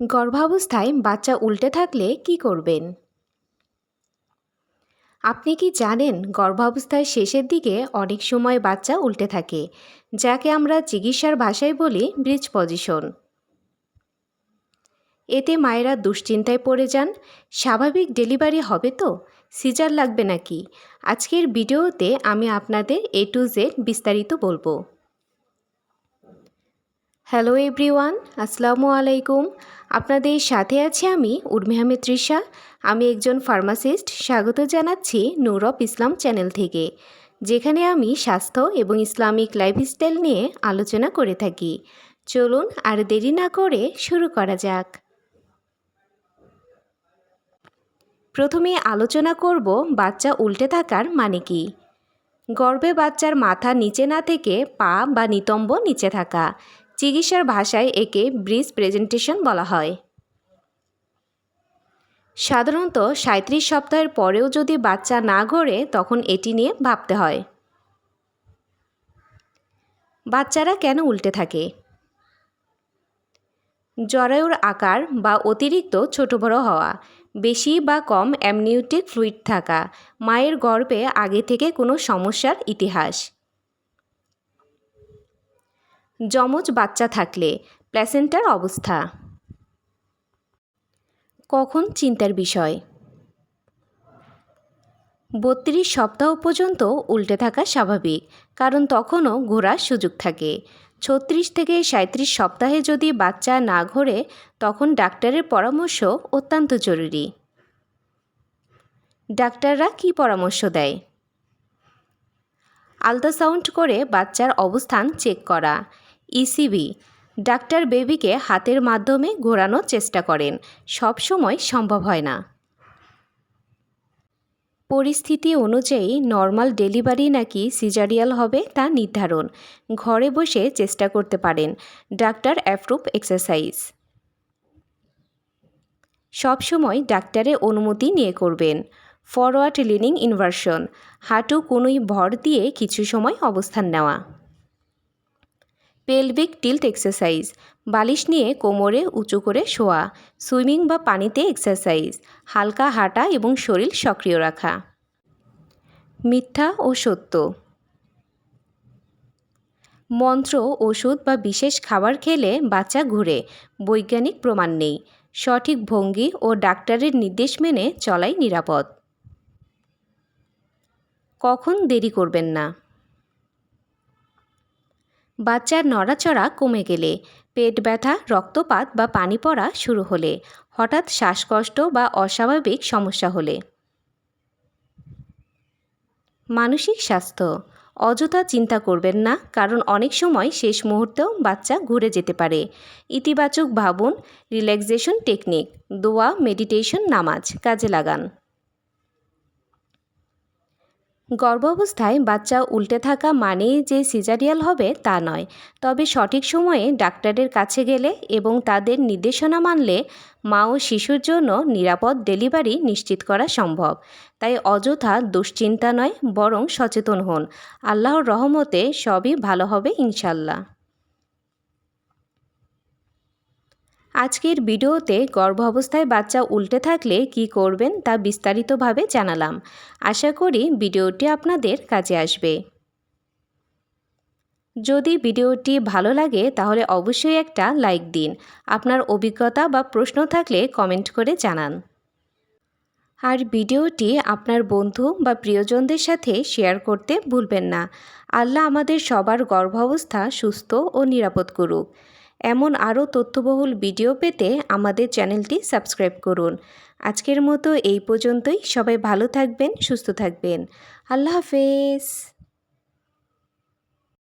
গর্ভাবস্থায় বাচ্চা উল্টে থাকলে কি করবেন? আপনি কি জানেন গর্ভাবস্থায় শেষের দিকে অনেক সময় বাচ্চা উল্টে থাকে, যাকে আমরা চিকিৎসার ভাষায় বলি ব্রিজ পজিশন? এতে মায়েরা দুশ্চিন্তায় পড়ে যান, স্বাভাবিক ডেলিভারি হবে তো? সিজার লাগবে নাকি? আজকের ভিডিওতে আমি আপনাদের এ টু জেড বিস্তারিত বলব। হ্যালো এভরিওয়ান আসসালামু আলাইকুম। আপনাদের সাথে আছি আমি উর্মি আহমেদ তৃষা। আমি একজন ফার্মাসিস্ট স্বাগত জানাচ্ছি নূরব ইসলাম চ্যানেল থেকে, যেখানে আমি স্বাস্থ্য এবং ইসলামিক লাইফস্টাইল নিয়ে আলোচনা করে থাকি। চলুন আর দেরি না করে শুরু করা যাক। প্রথমে আলোচনা করব বাচ্চা উল্টে থাকার মানে কি। গর্ভে বাচ্চার মাথা নিচে না থেকে পা বা নিতম্ব নিচে থাকা। চিকিৎসার ভাষায় একে ব্রিজ প্রেজেন্টেশন বলা হয়। সাধারণত সাঁত্রিশ সপ্তাহের পরেও যদি বাচ্চা না ঘোরে, তখন এটি নিয়ে ভাবতে হয়। বাচ্চারা কেন উল্টে থাকে? জরায়ুর আকার বা অতিরিক্ত ছোট বড় হওয়া, বেশি বা কম অ্যামনিউটিক ফ্লুইড থাকা, মায়ের গর্ভে আগে থেকে কোনো সমস্যার ইতিহাস। যমজ বাচ্চা থাকলে প্ল্যাসেন্টার অবস্থা। কখন চিন্তার বিষয়? বত্রিশ সপ্তাহ পর্যন্ত উল্টে থাকা স্বাভাবিক, কারণ তখনও ঘোরার সুযোগ থাকে। ছত্রিশ থেকে সাঁত্রিশ সপ্তাহে যদি বাচ্চা না ঘোরে, তখন ডাক্তারের পরামর্শ অত্যন্ত জরুরি। ডাক্তাররা কি পরামর্শ দেয়? আলট্রাসাউন্ড করে বাচ্চার অবস্থান চেক করা। ইসিবি। ডাক্তার বেবিকে হাতের মাধ্যমে ঘোরানোর চেষ্টা করেন। সব সময় সম্ভব হয় না। পরিস্থিতি অনুযায়ী নর্মাল ডেলিভারি নাকি সিজারিয়াল হবে তা নির্ধারণ। ঘরে বসে চেষ্টা করতে পারেন। Doctor approve exercise. সবসময় ডাক্তারের অনুমতি নিয়ে করবেন। ফরওয়ার্ড লিনিং ইনভার্সন হাঁটু কোনোই ভর দিয়ে কিছু সময় অবস্থান নেওয়া। পেলভিক টিল্ট এক্সারসাইজ, বালিশ নিয়ে কোমরে উঁচু করে শোয়া, সুইমিং বা পানিতে এক্সারসাইজ, হালকা হাঁটা এবং শরীর সক্রিয় রাখা। মিথ্যা ও সত্য। মন্ত্র, ওষুধ বা বিশেষ খাবার খেলে বাচ্চা ঘুরে, বৈজ্ঞানিক প্রমাণ নেই। সঠিক ভঙ্গি ও ডাক্তারের নির্দেশ মেনে চলাই নিরাপদ। কখন দেরি করবেন না? বাচ্চার নড়াচড়া কমে গেলে, পেট ব্যথা, রক্তপাত বা পানি পড়া শুরু হলে, হঠাৎ শ্বাসকষ্ট বা অস্বাভাবিক সমস্যা হলে। মানসিক স্বাস্থ্য। অযথা চিন্তা করবেন না, কারণ অনেক সময় শেষ মুহূর্তেও বাচ্চা ঘুরে যেতে পারে। ইতিবাচক ভাবুন, রিল্যাক্সেশন টেকনিক, দোয়া, মেডিটেশন, নামাজ কাজে লাগান। গর্ভাবস্থায় বাচ্চা উল্টে থাকা মানেই যে সিজারিয়াল হবে তা নয়। তবে সঠিক সময়ে ডাক্তারের কাছে গেলে এবং তাদের নির্দেশনা মানলে মা ও শিশুর জন্য নিরাপদ ডেলিভারি নিশ্চিত করা সম্ভব। তাই অযথা দুশ্চিন্তা নয়, বরং সচেতন হন। আল্লাহর রহমতে সবই ভালো হবে ইনশাল্লাহ। আজকের ভিডিওতে গর্ভ অবস্থায় বাচ্চা উল্টে থাকলে কি করবেন তা বিস্তারিতভাবে জানালাম। আশা করি ভিডিওটি আপনাদের কাজে আসবে। যদি ভিডিওটি ভালো লাগে তাহলে অবশ্যই একটা লাইক দিন। আপনার অভিজ্ঞতা বা প্রশ্ন থাকলে কমেন্ট করে জানান। আর ভিডিওটি আপনার বন্ধু বা প্রিয়জনদের সাথে শেয়ার করতে ভুলবেন না। আল্লাহ আমাদের সবার গর্ভাবস্থা সুস্থ ও নিরাপদ করুক। এমন আরও তথ্যবহুল ভিডিও পেতে আমাদের চ্যানেলটি সাবস্ক্রাইব করুন। আজকের মতো এই পর্যন্তই। সবাই ভালো থাকবেন, সুস্থ থাকবেন। আল্লাহ হাফেজ।